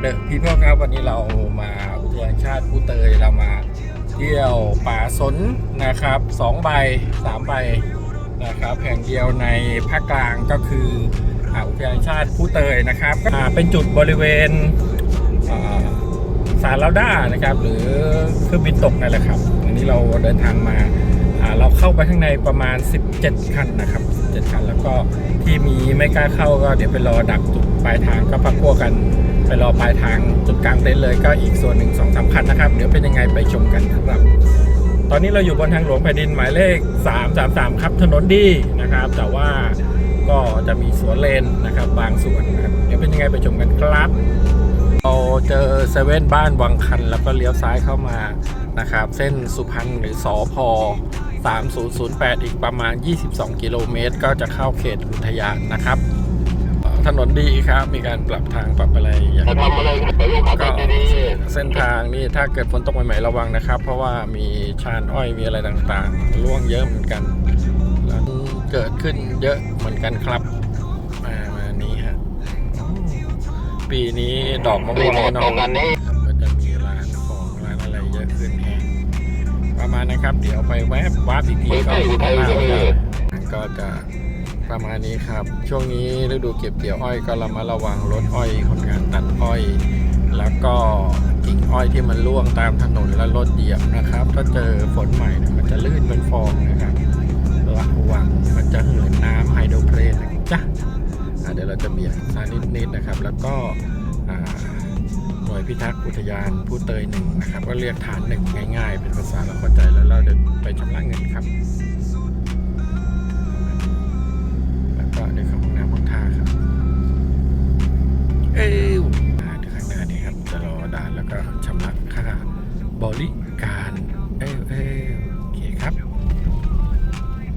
เดอะพีเพิลครับวันนี้เรามาอุทยานชาติผู้เตยเรามาเที่ยวป่าสนนะครับสองใบสามใบนะครับแห่งเดียวในภาคกลางก็คืออุทยานชาติผู้เตยนะครับเป็นจุดบริเวณสารลาด้านะครับ หรือเครื่องบินตกนั่นแหละครับวันนี้เราเดินทางมาอ่าเราเข้าไปข้างในประมาณ 17 คันนะครับ 17 คันแล้วก็ที่มีไม่กล้าเข้าก็เดี๋ยวไปรอดักจุดปลายทางก็พักพวกกัน ไปรอปลายทางจุดกลางเต็นท์เลยก็อีกส่วนหนึ่งสองสามคันนะครับ เดี๋ยวเป็นยังไงไปชมกันครับ ตอนนี้เราอยู่บนทางหลวงแผ่นดินหมายเลข 333 ครับถนนดีนะครับ แต่ว่าก็จะมีสวนเลนนะครับ บางส่วนนะครับเดี๋ยวเป็นยังไงไปชมกันครับ เราเจอเซเว่นบ้านวังคัน แล้วก็เลี้ยวซ้ายเข้ามานะครับ เส้นสุพรรณหรือสอพ3008 อีกประมาณ 22 กิโลเมตร ก็จะเข้าเขตอุทยานนะครับ ถนนดีครับ มีการปรับทางปรับอะไรอย่างจะทำอะไรไปลูกขับรก็ถดีเส้นทางนี่ถ้าเกิดฝนตกใหม่ๆระวังนะครับ เพราะว่ามีชานอ้อยมีอะไรต่างๆร่วงเยอะเหมือนกันแล้วเกิดขึ้นเยอะเหมือนกันครับมามานี้ฮะอืมปีนี้ดอกมะๆรีม่วงโมทแน่นตอรนงกันนี้ครับก็จะมีร้านของร้านอะไรเยอะขึ้นแฮะประมาณนะครับ เดี๋ยวไปแวบวาร์ปอีกทีก็ข้างหน้าเราก็จะ ประมาณนี้ครับ ช่วงนี้ฤดูเก็บเกี่ยวอ้อยก็ระมัดระวังรถอ้อยคนงานตัดอ้อย แล้วก็กิ่งอ้อยที่มันร่วงตามถนนและรถเหยียบนะครับ ถ้าเจอฝนใหม่เนี่ยมันจะลื่นเป็นฟองนะครับระวังมันจะเหินน้ำไฮโดรเพลนนะจ๊ะเดี๋ยวเราจะเบี่ยงซ้ายนิดๆนะครับ แล้วก็หน่วยพิทักษ์อุทยานผู้เตยหนึ่งนะครับ ก็เรียกฐานหนึ่งง่ายๆ เป็นภาษาเราเข้าใจแล้วเราเดินไปชำระเงินครับ เอวอ่างด้างหน้านี่ครับจะรอด่านแล้วก็ชำระค่าบริการเอวเอวโอเคครับ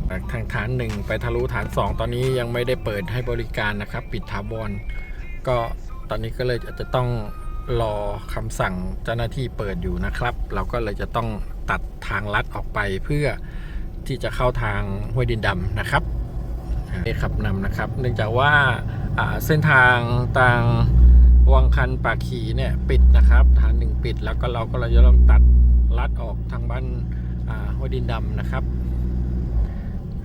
จากทางฐานหนึ่งไปทะลุฐานสองตอนนี้ยังไม่ได้เปิดให้บริการนะครับ ปิดถาวรก็ตอนนี้ก็เลยอาจจะต้องรอคำสั่งเจ้าหน้าที่เปิดอยู่นะครับ เราก็เลยจะต้องตัดทางลัดออกไปเพื่อที่จะเข้าทางห้วยดินดำนะครับ ขับนำนะครับ เนื่องจากว่าเส้นทางทางวังคันปากขีเนี่ยปิดนะครับฐานหนึ่งปิดแล้วก็เราก็เราจะต้องตัดลัดออกทางบ้านห้วยดินดำนะครับ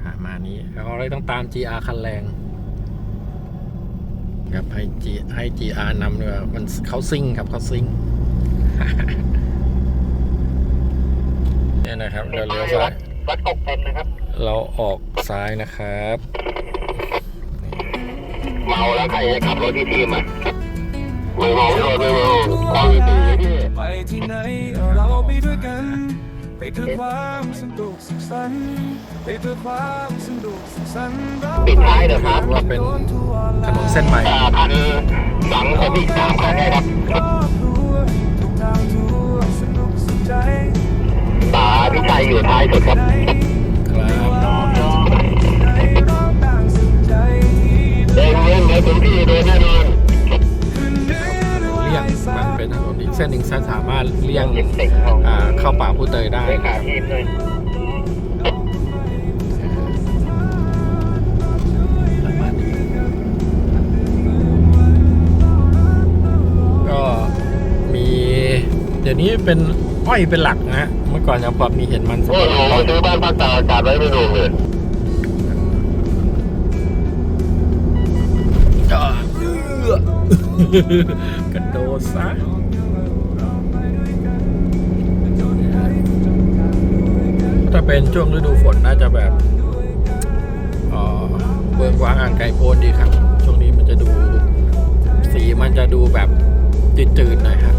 อ่ามานี้เราเลยต้องตาม GR คันแรงครับให้ G ให้ GR นำเนีกว่ยมันเขาซิ่งครับเขาซิ่งเนี่ยนะครับเราเลี้ยวซ้าย วัดกบเป็นนะครับ เราออกซ้ายนะครับ เมาแล้วใครจะขับรถที่ทีมอะไม่เมาไม่เมาไม่เมาความดีพี่ไปที่ไหนเราไปด้วยกัน ไปเพื่อความสนุกสุขสันต์ไปเพื่อความสนุกสุขสันต์เราปิดท้ายเดี๋ยวครับว่าเป็นถนนเส้นใหม่อ่าพันสังผมอีกสามคันนะครับ พี่ชัยอยู่ท้ายสุดครับเราต่างสุขใจเดินเล่นในพื้นที่โดยแน่นอนเลี่ยงมันเป็นถนนอีกเส้นหนึ่งสามารถเลี่ยงเต็กของอ่าเข้าป่าผู้เตยได้เลขาทีมเลยประมาณนี้ก็มีเดี๋ยวนี้เป็น อ้อยเป็นหลักนะฮะเมื่อก่อนยังพอมีเห็นมันสำโอ้ปะโหหลังซื้อบ้านพักตากอากาศไว้ไม่ดูเลยก็เอื้อกระโดดซะถ้าเป็นช่วงฤดูฝนน่าจะแบบเอ่อเบืองกว้างอ่างไกลโพ้นดีครับ ช่วงนี้มันจะดู สีมันจะดูแบบจืดๆหน่อยครับ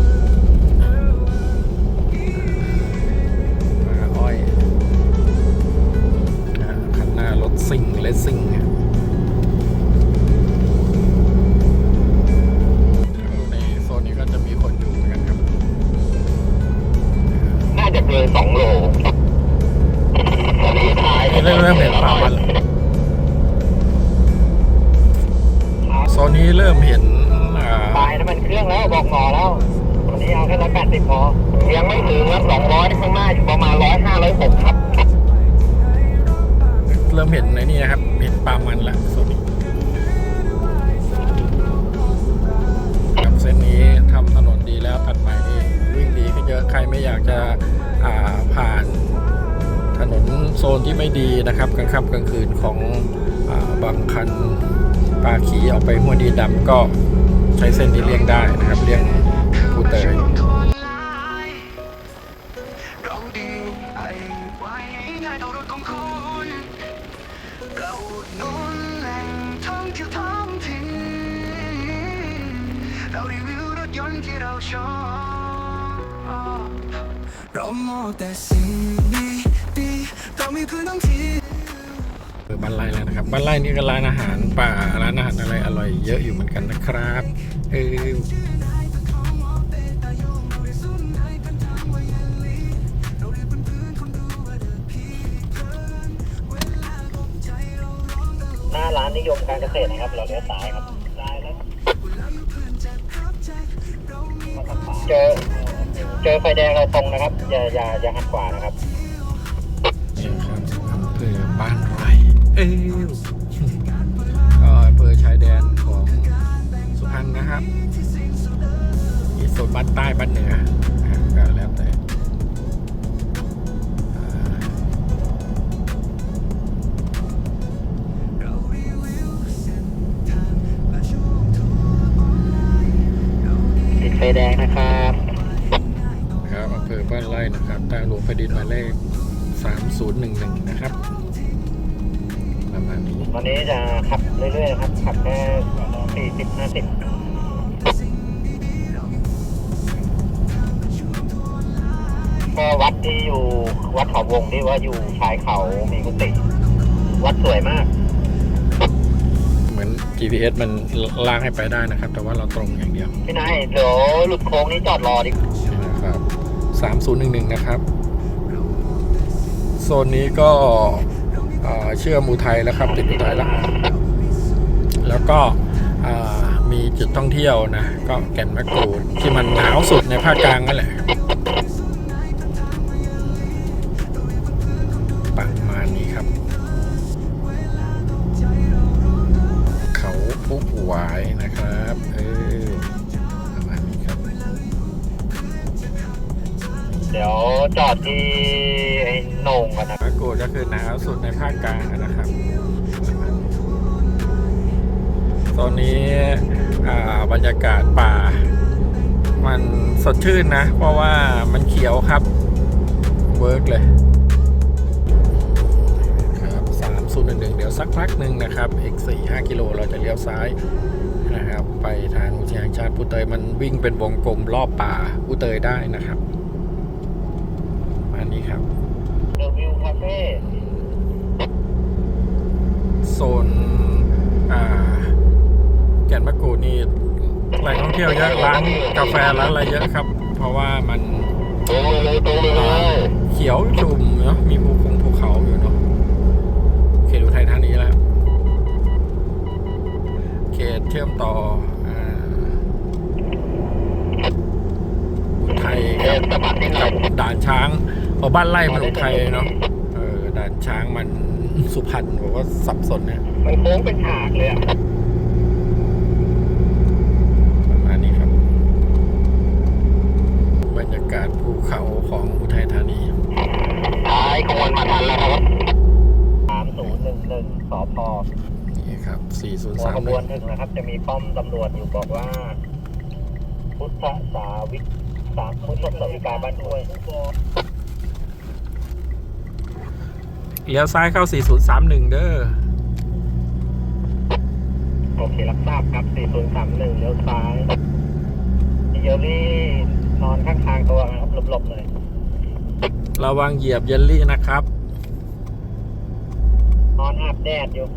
เริ่มเห็นในนี่นะครับเห็นป่ามันล้วโซนนี้ครับเส้นนี้ทำถนนดีแล้วตัดใหม่นี่วิ่งดีขึ้นเยอะใครไม่อยากจะอ่าผ่านถนนโซนที่ไม่ดีนะครับกลางค่ำกลางคืนของอบางคันปาขีออกไปหัวดีดำก็ใช้เส้นนี้เลี่ยงได้นะครับเลี่ยงภูเตย เรามองแต่สิ่งดีดีๆเรามีพื้นท่องเที่ยวเออบ้านไร่แล้วนะครับบ้านไร่นี่ก็ร้านอาหารป่าร้านอาหารอะไรอร่อยเยอะอยู่เหมือนกันนะครับเออหน้าร้านนิยมการเกษตรนะครับ เราเลี้ยวซ้ายครับซ้ายแล้วเจอ เจอไฟแดงเราตรงนะครับ อย่าอย่าอย่าหักขวานะครับนี่ครับอำเภอบ้านไร่เออก็อำเภอชายแดนของสุพรรณนะครับมีโซนบ้านใต้บ้านเหนือก็แล้วแต่ 3011 นะครับ ประมาณนี้ วันนี้จะขับเรื่อยๆนะครับ ขับแค่สี่สิบห้าสิบก็วัดที่อยู่วัดเขาวงที่ว่าอยู่ชายเขามีกุฏิวัดสวยมาก เหมือน GPS มันลากให้ไปได้นะครับ แต่ว่าเราตรงอย่างเดียว พี่นายเดี๋ยวหลุดโค้งนี้จอดรอดินี่นะครับ 3011 นะครับ โซนนี้ก็เชื่อมอุทัยแล้วครับติดอุทัยแล้วแล้วก็มีจุดท่องเที่ยวนะ ก็แก่นมะกรูดที่มันหนาวสุดในภาคกลางนั่นแหละประมาณนี้ครับ เขาผู้หวายนะครับเออประมาณนี้ครับ เดี๋ยวจอดที่ โหน่งกันนะมะกรูดก็คือหนาวสุดในภาคกลางนะครับตอนนี้บรรยากาศป่า มันสดชื่นนะ เพราะว่ามันเขียวครับ เวิร์กเลยครับสามศูนย์หนึ่งเดี๋ยวสักพักหนึ่งนะครับอีกสี่ห้ากิโลเราจะเลี้ยวซ้ายนะครับ ไปทางอุทยานแห่งชาติปูเตยมันวิ่งเป็นวงกลมรอบป่าปูเตยได้นะครับประมาณนี้ครับ เดอะ วิวคาเฟ่โซนอ่าแก่นมะกรูดนี่แหล่งท่องเที่ยวเยอะร้านกาแฟร้านอะไรเยอะครับ เพราะว่ามันตรงเลยตรงเลยเขียวชุ่มเนาะมีภูคงภูเขาอยู่เนาะเขตอุทัยธานีแล้วเขตเชื่อมต่ออ่าอุทัยเดิกับนสะบัดนิดหน่อยด่านช้าง พอบ้านไร่มันอุทัยเนาะเออด่านช้างมันสุพรรณผมว่าสับสนเนี่ยมันโค้งเป็นฉากเลยอะประมาณนี้ครับ บรรยากาศภูเขาของอุทัยธานีท้ายขบวนมาทันแล้วครับสามศูนย์หนึ่งหนึ่งสพนี่ครับหัวขบวนถึงนะครับ จะมีป้อมตำรวจอยู่บอกว่า พุทธสาวิกสามพุทธสาวิกาบ้านห้วย เลี้ยวซ้ายเข้า 4031 เด้อ โอเครับทราบครับ 4031 เลี้ยวซ้ายเยลลี่นอนข้างทางตัวนะครับหลบๆเลยระวังเหยียบเยลลี่นะครับ นอนอาบแดดอยู่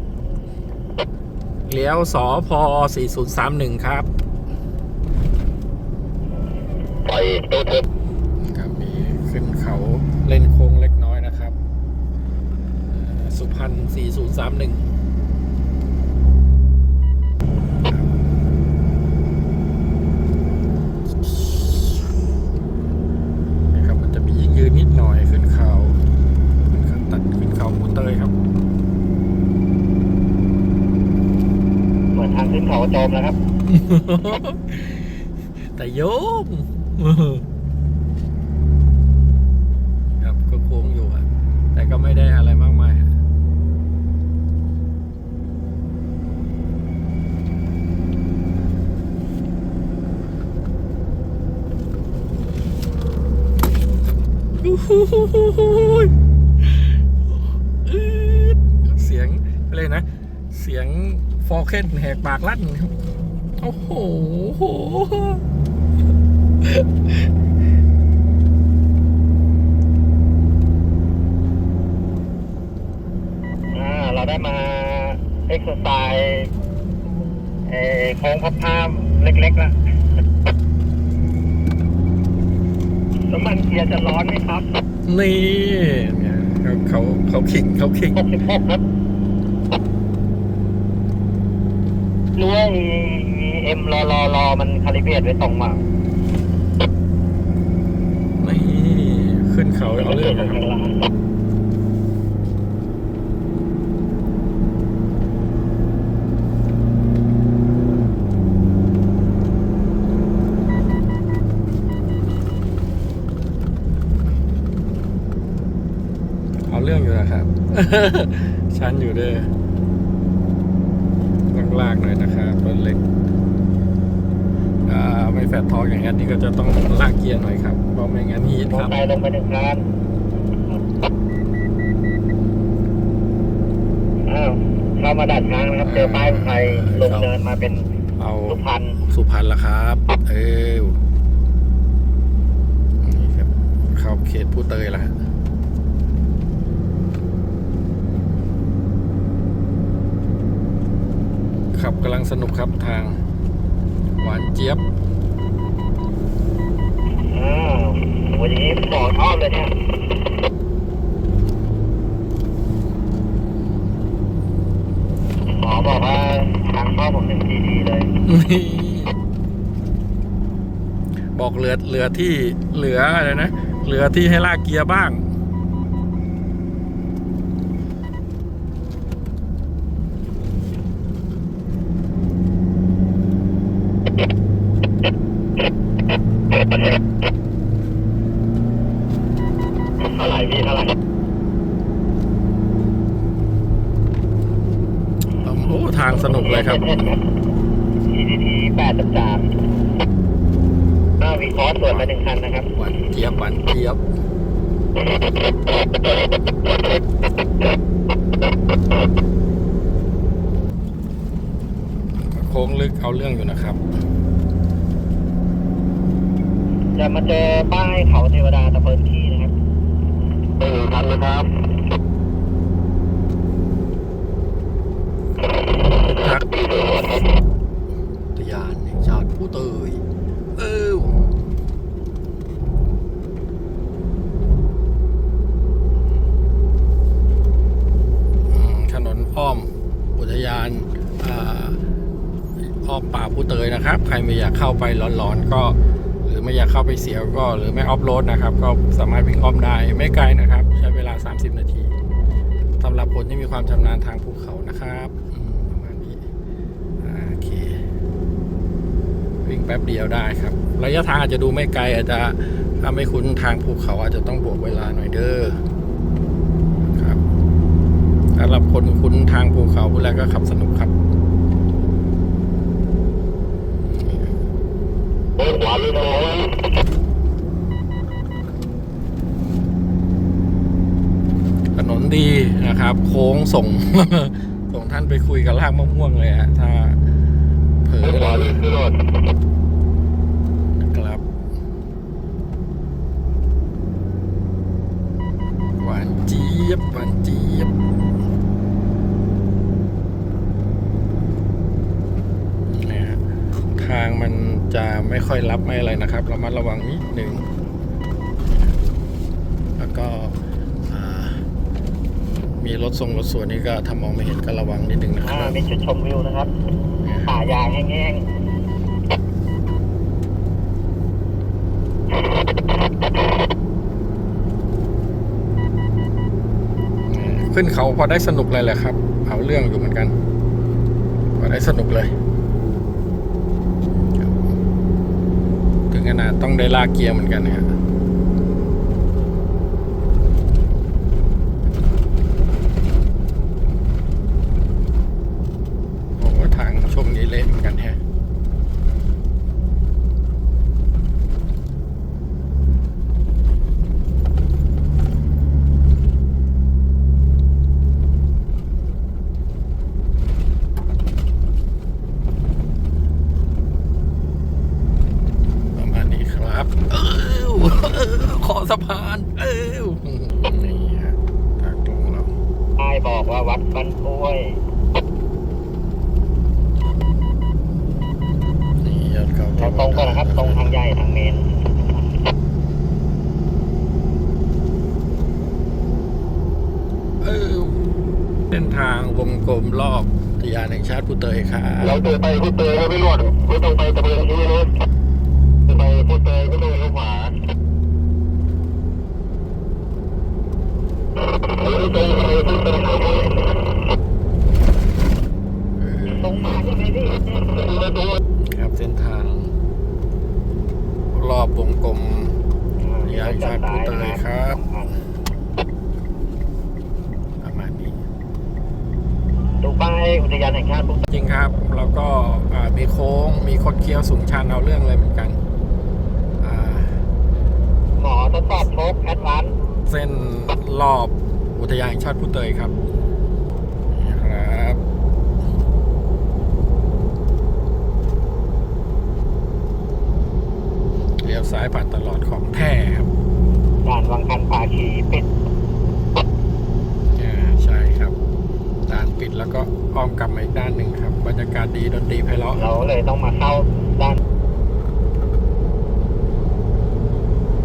เลี้ยวสอพอ4031 ครับ ปล่อยตัวเธอครับมีขึ้นเขาเล่นโค้งเล็กน้อยนะครับเอ่อสุพรรณ4031นะครับมันจะมียิงยืนนิดหน่อยขึ้นเขาขึ้นเขาตัดขึ้นเขามูเตยครับเหมือนทางขึ้นเขาโจมนะครับ แต่โยมครับก็โค้งอยู่อะแต่ก็ไม่ได้อะไรมากมายอะอู้หูยอืด เสียงอะไรนะ เสียงฟอร์เคนแหกปากลั่นครับโอ้โหเราได้มาเอ็กซ์ไซส์โค้งพับผ้ามเล็กๆแล้ว น้ำมันเกียร์จะร้อนไหมครับนี่เนี่ยเขาเขาเขาขิงเขาขิง66ครับรู้ว่าเอ็มรอรอรอมันคาลิเบรตไว้ตรงมานี่ขึ้นเขาเอาเรื่องนะครับ เอาเรื่องอยู่นะครับ ชันอยู่เด้อต้องลากหน่อยนะครับรถเล็กอ่าไม่แฟดทองอย่างนั้นนี่ก็จะต้องลากเกียร์หน่อยครับ เพราะไม่งั้นฮีทมอครับไซค์ลงไปหนึ่งคันอ้าวเข้ามาดัดทางนะครับ เจอป้ายไทยลงเนินมาเป็นเอาสุพรรณสุพรรณละครับ เออนี่ครับ เข้าเขตผู้เตยละขับกำลังสนุกครับทางหวานเจี๊ยบอ้าววันนี้หมอชอบเลยเนี่ยหมอบอกว่าทางเข้าผมหนึ่งทีดีเลย นี่บอกเหลือเหลือที่เหลืออะไรนะ เหลือที่ให้ลากเกียร์บ้าง เท่าไหร่พี่เท่าไหร่โอ้ทางสนุกเลยครับ EDT แปดสิบสามหน้าวีคอร์สส่วนไปหนึ่งคันนะครับ หวานเจี๊ยบหวานเจี๊ยบโค้งลึกเอาเรื่องอยู่นะครับ จะมาเจอป้ายเขาเทวดาตะเพินที่นะครับหนึ่งคันนะครับทักทยานแห่งชาติผู้เตยเอออืมถนนอ้อมอุทยานอ่าอ้อมป่าผู้เตยนะครับ ใครไม่อยากเข้าไปร้อนๆก็หรือ ไม่อยากเข้าไปเสียวก็หรือไม่ออฟโรดนะครับ ก็สามารถวิ่งอ้อมได้ไม่ไกลนะครับ ใช้เวลา 30 นาทีสำหรับคนที่มีความชำนาญทางภูเขานะครับประมาณนี้โอเค วิ่งแป๊บเดียวได้ครับ ระยะทางอาจจะดูไม่ไกลอาจจะถ้าไม่คุ้นทางภูเขาอาจจะต้องบวกเวลาหน่อยเด้อครับสำหรับคนคุ้นทางภูเขาผู้แรกก็ขับสนุกครับ เฮ้ยหวานเลยนถนนดีนะครับ โค้งส่ง ส่งท่านไปคุยกับลากมะม่วงเลยฮะถ้าเผลอหวานเลยคือรถครับหวานเจี๊ยบหวานเจี๊ยบเนี่ยฮะทางมันจะ ไม่ค่อยรับไม่อะไรนะครับเรามาระวังนิดหนึ่งแล้วก็อ่ามีรถทรงรถสวนนี่ก็ถ้ามองไม่เห็นก็ระวังนิดหนึ่งนะคอ่ารับมีจุดชมวิวนะครับป่ายางแห้งขึ้นเขาพอได้สนุกเลยแหละครับ เอาเรื่องอยู่เหมือนกัน พอได้สนุกเลย กันนะต้องได้ลากเกียร์เหมือนกันนะครับโอ้โหทางช่วงนี้เละเหมือนกันแฮะ ประมาณนี้ครับ เออเออขอสะพาน เออนี่ฮะทางตรงเรา ป้ายบอกว่าวัดบ้า นกล้วยนี่ยอดเขาเราตรงก่อนนะครับ ตรงทางใหญ่ทางเมนเออเส้นทางวงกลมรอบอุทยานแห่งชาติภูเตยครับเราเจอไปพุทเตยไม่รอดไม่ต้องไปตะเบียงที่นะจะไปพุทเตยก็ต้องเลี้ยวขวาเราตรงไปพุทเตย ตรงมาใช่ไหมพี่ตรงครับเส้นทาง รอบวงกลมอุทยานแห่งชาติภูเตยครับประมาณนี้ดูป้ายอุทยานแห่งชาติภูเตยจริงครับ แล้วก็อ่ามีโค้งมีคดเคี้ยวสูงชันเอาเรื่องเลยเหมือนกันอ่าหมอทดสอบโชคแอดวานซ์เส้นรอบอุทยานแห่งชาติผู้เตยครับนี่ครับเลี้ ยวซ้ายผ่านตลอดของแท้ครับด่านวังคันป่าขีปิดอ่าใช่ครับด้านปิดแล้วก็อ้อมกลับมาอีกด้านหนึ่งครับ บรรยากาศดีดนตรีไพเราะเราเลยต้องมาเข้าด้าน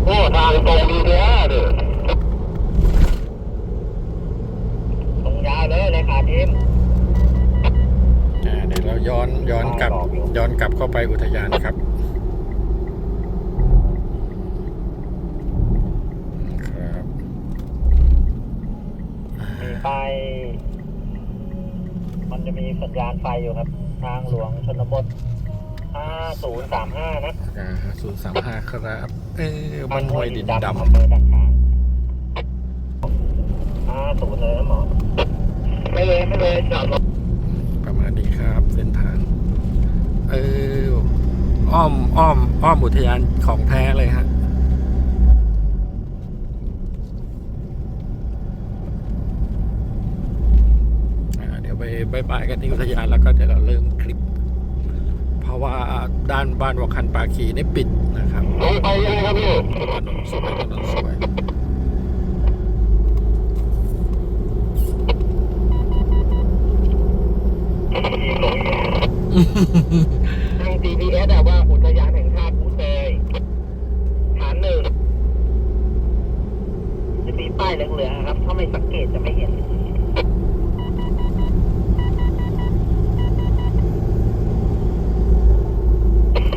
โอ้ทางตรงดีเลยเด้อตรงยาวเลยเลยขาทีมอ่าเดี๋ยวเราย้อนย้อนกลับบอกอยู่ย้อนกลับเข้าไปอุทยานครับครับ มี ป้ายมันจะมีสัญญาณไฟอยู่ครับ ทางหลวงชนบท 5035 นะอ่าศูนย์สามห้าครับ เออมันห้วยดินดอำเภอดักช้าง50เลยนะหมอ ไม่เลยไม่เลยจอดรถำประมาณนี้ครับ เส้นทาง เอออ้อมอ้อม อ้อมอุทยานของแท้เลยฮะ อ่าเดี๋ยวไป บายบายกันที่อุทยานแล้วก็เดี๋ยวเราเริ่มคลิป เพราะว่าด้านบ้านวังคันปาคีนี่ปิดนะครับไปยังไงครับพี่ถนนสวยถนนสวยทาง GPS อะว่าอุทยานแห่งชาติภูเตยฐานหนึ่งจะมีป้ายเหลืองๆครับ ถ้าไม่สังเกตจะไม่เห็น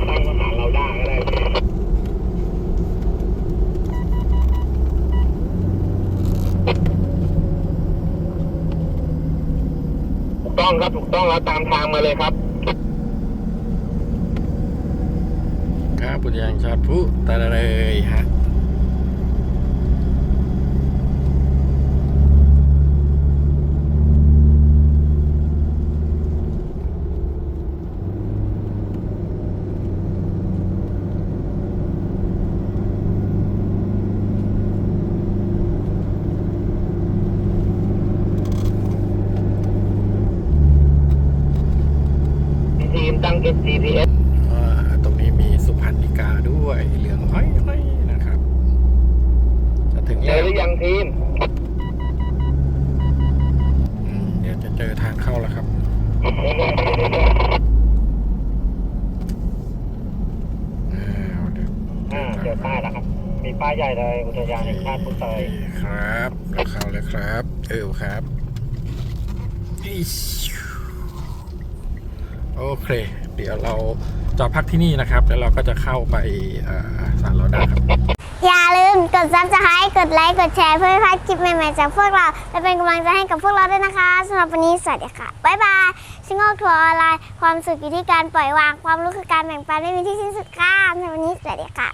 ตั้งมาหาเราได้ก็ได้ถูก ต้องครับถูกต้องแล้วตามทางมาเลยครับ ครับอุทยานแห่งชาติผู้ตาเลยฮะ ทีมตั้ง GPS อ่าตรงนี้มีสุพรรณิกาด้วยเหลืองอ้อยๆนะครับ จะถึง เจ แล้ อ ว หรือยังทีม อืมเดี๋ยวจะเจอทางเข้าแล้วครับอ้าวเดี๋ยว อ่าเจอป้ายแล้วครับ มีป้ายใหญ่เลยอุทยานแห่งชาติพุทธเตยครับเราเข้าเลยครับ เออครับอิ๊ชโอเคเดี๋ยวเราจอดพักที่นี่นะครับ แล้วเราก็จะเข้าไปอ่าสารเราได้ครับ อย่าลืมกด subscribe กดไลค์ กดแชร์เพื่อไม่พลาดคลิปใหม่ๆจากพวกเรา และเป็นกำลังใจให้กับพวกเราด้วยนะคะสำหรับวันนี้สวัสดีค่ะ บ๊ายบายชิงโง่ทัวร์ออนไลน์ ความสุขอยู่ที่การปล่อยวาง ความรู้คือการแบ่งปันไม่มีที่สิ้นสุดค่ะในวันนี้สวัสดีค่ะ